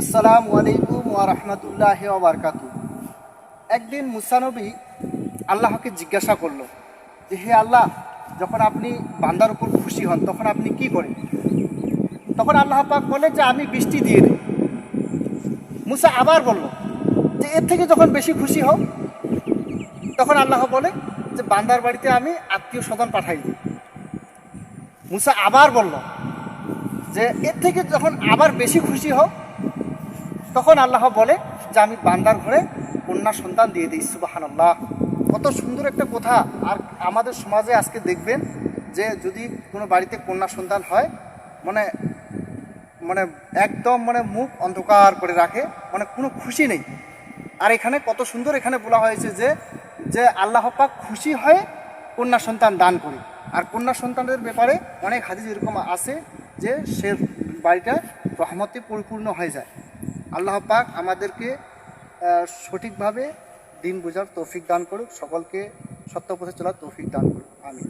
আসসালামু আলাইকুম ওয়া রাহমাতুল্লাহি ওয়া বারাকাতু একদিন মুসানবী আল্লাহকে জিজ্ঞাসা করল যে, হে আল্লাহ, যখন আপনি বান্দার উপর খুশি হন, তখন আপনি কি করেন? তখন আল্লাহ পাক বলে যে, আমি বৃষ্টি দিয়ে দিই। মুসা আবার বলল যে, এর থেকে যখন বেশি খুশি হও, তখন আল্লাহ বলে যে, বান্দার বাড়িতে আমি আত্মীয় স্বজন পাঠাই দিই। মুসা আবার বলল যে, এর থেকে যখন আবার বেশি খুশি হও তখন আল্লাহ বলে যে, আমি বান্দার ঘরে কন্যা সন্তান দিয়ে দিই সুবাহান আল্লাহ কত সুন্দর একটা কথা। আর আমাদের সমাজে আজকে দেখবেন যে, যদি কোনো বাড়িতে কন্যা সন্তান হয় মানে মানে একদম মানে মুখ অন্ধকার করে রাখে মানে কোনো খুশি নেই। আর এখানে কত সুন্দর এখানে বলা হয়েছে যে যে আল্লাহ পাক খুশি হয়ে কন্যা সন্তান দান করে। আর কন্যা সন্তানদের ব্যাপারে অনেক হাদিস এরকম আছে যে, সে বাড়িটা রহমতে পরিপূর্ণ হয়ে যায়। আল্লাহ পাক আমাদেরকে সঠিকভাবে দিন বোঝার তৌফিক দান করুক, সকলকে সত্য পথে চলার তৌফিক দান করুক। আমি